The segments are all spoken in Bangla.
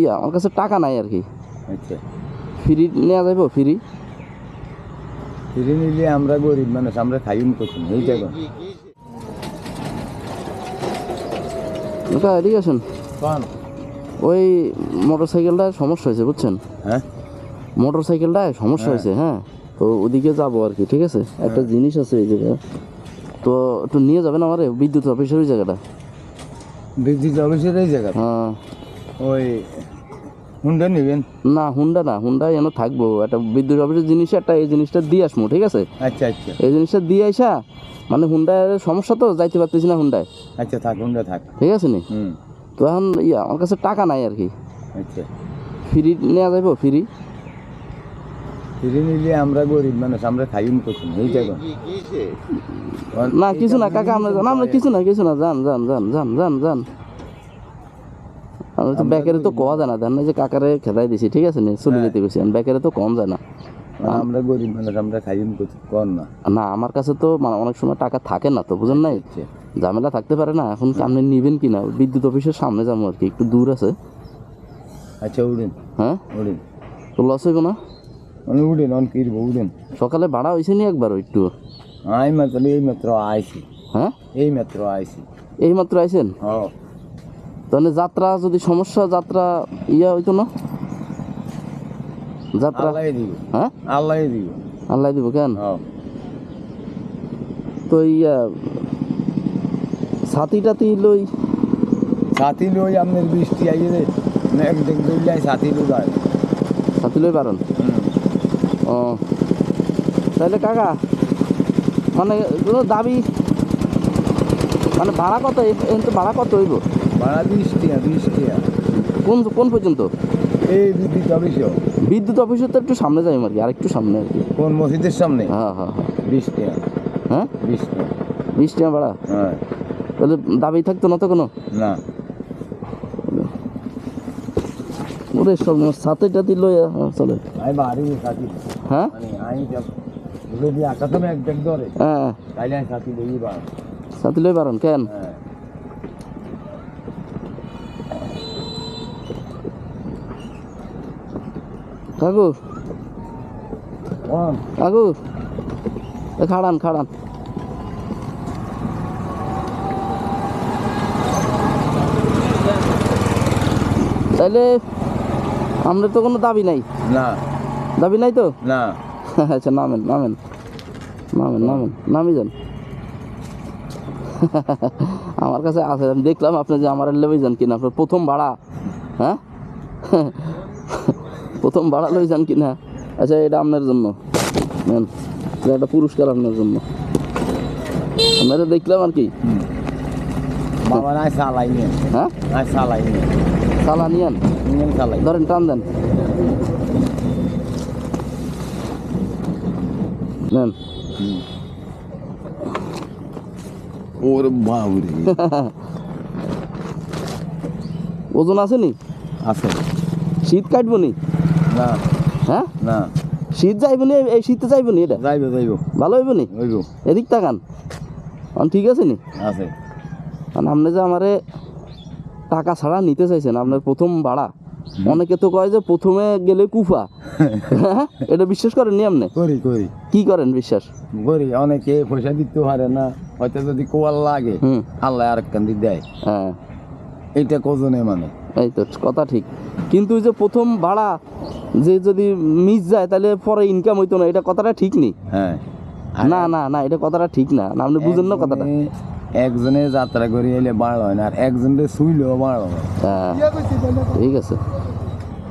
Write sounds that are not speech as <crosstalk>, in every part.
ইয়া আমার কাছে টাকা নাই আর কি। আচ্ছা। ফ্রি নেওয়া যাইব ফ্রি। ফিরে নিলে আমরা গরিব মানুষ আমরা খাইম করছি এই দেখো ওটা এদিকে আসুন। ওই মোটর সাইকেলটায় সমস্যা হয়েছে বুঝছেন? হ্যাঁ? মোটর সাইকেলটায় সমস্যা হয়েছে হ্যাঁ? তো ওদিকে যাব আর কি ঠিক আছে? একটা জিনিস আছে এই জায়গায়। তো একটু নিয়ে যাবেন আমার বিদ্যুৎ অফিসের ওই জায়গাটা? বিদ্যুৎ অফিসের এই জায়গা হ্যাঁ। ওই হুন্ডা নেবেন? না হুন্ডা না হুন্ডা যেন থাকব। একটা বিদ্যুৎ অফিসের জিনিস একটা এই জিনিসটা দিয়ে আসব ঠিক আছে? আচ্ছা আচ্ছা। এই জিনিসটা দিয়ে আইসা মানে হুন্ডার সমস্যা তো যাইতে পারতেছি না হুন্ডায় আচ্ছা থাক হুন্ডা থাক। ঠিক আছে নি? তো এখন ইয়া আমার কাছে টাকা নাই আর কি। আচ্ছা। ফ্রি নেওয়া যাইব ফ্রি ফিরে নিলে আমরা গরিব মানুষ আমরা খাইম করছি এই দেখো। না কিছু না কাকা আমরা না আমরা কিছু না কিছু না যান যান যান যান যান যান। ব্যাকারে তো কওয়া যায় না দেন না যে কাকারে খেদাই দিছি ঠিক আছে নি? চলে যেতে গেছি ব্যাকারে তো কম যায় না আমরা গরিব মানুষ আমরা খাইম কর না? না আমার কাছে তো মানে অনেক সময় টাকা থাকে না তো বুঝেন নাই? আচ্ছা। ঝামেলা থাকতে পারে না এখন কি আপনি নিবেন কি না? বিদ্যুৎ অফিসের সামনে যাব আর কি একটু দূর আছে। আচ্ছা উড়েন। হ্যাঁ? উড়েন। তো লস হইব না? অনেক উড়েন অন কিরব উড়েন? সকালে ভাড়া হয়েছে নি একবার একটু? আই মাত্র এই মাত্র আইছি। হ্যাঁ? এই মাত্র আইছি। এই মাত্র আইছেন? ও তাহলে যাত্রা যদি সমস্যা যাত্রা ইয়া হইতো না? যাত্রা আল্লাহ দিব। হ্যাঁ? আল্লাহ দিব। আল্লাহ দিব কেন? ও তো ইয়া ছাতি টাতি লই সাথী লই আপনার বৃষ্টি আইয়ে রে একদিন দুইলাই সাথী লই যায় ছাতি লই পারেন ও। তাহলে কাকা মানে দাবি মানে ভাড়া কত? ভাড়া কত হইব? ভাড়া বিশ টিয়া বিশ টিয়া কোন কোন পর্যন্ত? এই বিদ্যুৎ অফিসও। বিদ্যুৎ অফিসে তো একটু সামনে যাই আর কি আরেকটু সামনে আর কি। কোন মসজিদের সামনে? হ্যাঁ হ্যাঁ হ্যাঁ। বিশ টিয়া হ্যাঁ? বিশ টিয়া বিশ টাকা ভাড়া হ্যাঁ। তাহলে দাবি থাকতো না তো কোনো? না। ওরে সব সাথে টাতি লই হ্যাঁ, চলে। আমি বাড়ি সাথী। হ্যাঁ? মানে যাব যদি আকাশে এক দেখ ধরে হ্যাঁ। তাইলে আমি লই সাথে কেন? হ্যাঁ। কাকু কাকু খাড়ান খাড়ান। তাইলে আমাদের তো কোনো দাবি নাই। না। দাবি নাই তো? না। <laughs> আচ্ছা নামেন নামেন। নামেন নামেন নামি যান। <laughs> আমার কাছে আছে আমি দেখলাম আপনি যে আমার লেবে যান কিনা আপনার প্রথম ভাড়া। হ্যাঁ? <laughs> প্রথম ভাড়া লই যান কিনা? আচ্ছা এটা আপনার জন্য। নেন একটা পুরস্কার আপনার জন্য। আমরা দেখলাম আর কি? বাবা নাই সালাই নিয়ে। হ্যাঁ? নাই সালাই নিয়ে। সালা নিয়েন নিয়ে সালাই ধরেন টান দেন। নেন। ওরে বাবুরে। <laughs> ওজন আছে নি? আছে। শীত কাটবো নি? না। হ্যাঁ? না। শীত যাইব নি? এই শীতে যাইব নি এটা? যাইব যাইব। ভালো হইব নি? হইব। এদিক তাকান। ঠিক আছে নি? আছে। কারণ আপনি যে আমারে টাকা ছাড়া নিতে চাইছেন আপনার প্রথম ভাড়া। অনেকে তো কয় যে প্রথমে গেলে কুফা। হ্যাঁ? এটা বিশ্বাস করেন নি আপনি? করি করি। কি করেন বিশ্বাস? করি অনেকে পয়সা দিতে পারে না। হয়তো যদি কোয়াল লাগে আল্লাহ আর কান্দি দেয়। হ্যাঁ। এইটা কজনে মানে? এই তো কথা ঠিক। কিন্তু ওই যে প্রথম ভাড়া যে যদি মিস যায় তাহলে পরে ইনকাম হইতো না। এটা কথাটা ঠিক নেই। হ্যাঁ। না না না এটা কথাটা ঠিক না। আপনি বুঝেন না কথাটা। একজনে- একজনে যাত্রা করে এলে বাড় হয় না আর একজনে শুইলেও বাড় হয় হ্যাঁ ঠিক আছে।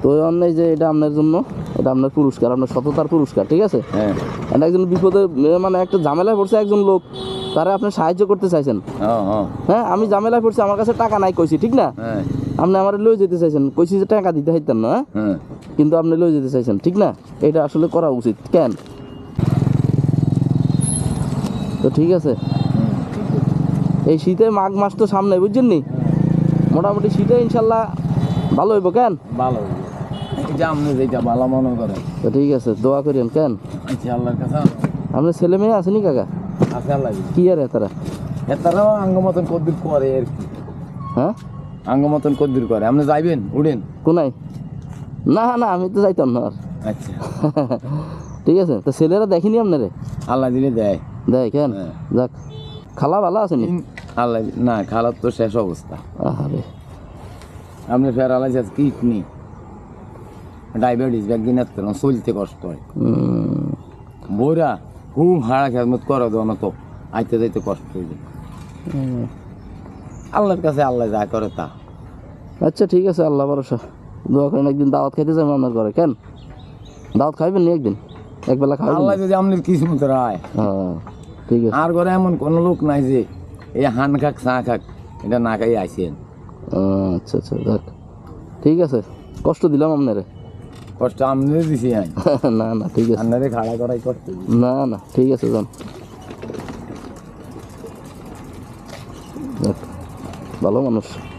তো অন্যায় যে এটা আপনার জন্য এটা আপনার পুরস্কার আপনার সততার পুরস্কার ঠিক আছে? হ্যাঁ। এটা একজন বিপদে মানে একটা ঝামেলায় পড়ছে একজন লোক তারা আপনি সাহায্য করতে চাইছেন। হ্যাঁ হ্যাঁ। হ্যাঁ আমি ঝামেলায় পড়ছি আমার কাছে টাকা নাই কইছি ঠিক না? হ্যাঁ। আপনি আমার লয়ে যেতে চাইছেন কইছি যে টাকা দিতে হাইতেন না হ্যাঁ? কিন্তু আপনি লয়ে যেতে চাইছেন ঠিক না? এটা আসলে করা উচিত কেন? তো ঠিক আছে। এই শীতে মাঘ মাস তো সামনে বুঝছেন নি? মোটামুটি শীতে ইনশাল্লাহ ভালো হইব কেন? ভালো আপনি যেটা ভালো মনে করেন। তো ঠিক আছে দোয়া করেন কেন? আল্লাহর কাছে আপনার ছেলে মেয়ে আসেনি কাকা? আছে আল্লাহ। কি আর তারা? এতারাও আঙ্গ মতন কদ্দুর করে আর কি। হ্যাঁ? আঙ্গ মতন কদ্দুর করে। আপনি যাইবেন? উড়েন কোনায়? না না আমি তো যাইতাম না আর। আচ্ছা। <laughs> ঠিক আছে তো ছেলেরা দেখিনি আপনারে? আল্লাহ দিলে দেয়। দেয় কেন? হ্যাঁ। যাক খালা ভালো আছেনি? আল্লাহ না খালার তো শেষ অবস্থা। আরে আপনি ফের আলাই কিডনি। ডায়াবেটিস একদিন এত চলতে কষ্ট হয়। বইরা খুব হাড়া খেজমত করে দেওয়া না তো। আইতে যাইতে কষ্ট হয়ে যায়। আল্লাহর কাছে আল্লাহ যা করে তা। আচ্ছা ঠিক আছে আল্লাহ ভরসা। দোয়া করেন একদিন দাওয়াত খাইতে যাব আপনার ঘরে কেন? দাওয়াত খাইবেন নি একদিন? একবেলা খাইবেন আল্লাহ যদি আপনার কিসমত রায়। হ্যাঁ ঠিক আছে। আর ঘরে এমন কোনো লোক নাই যে এই হান খাক চা খাক এটা না খাই আইসেন আচ্ছা আচ্ছা দেখ ঠিক আছে কষ্ট দিলাম আপনারে। কষ্ট আমনে দিছি <laughs> না না ঠিক আছে। আপনারে খাড়া করাই কষ্ট। না না ঠিক আছে যান। যাক, ভালো মানুষ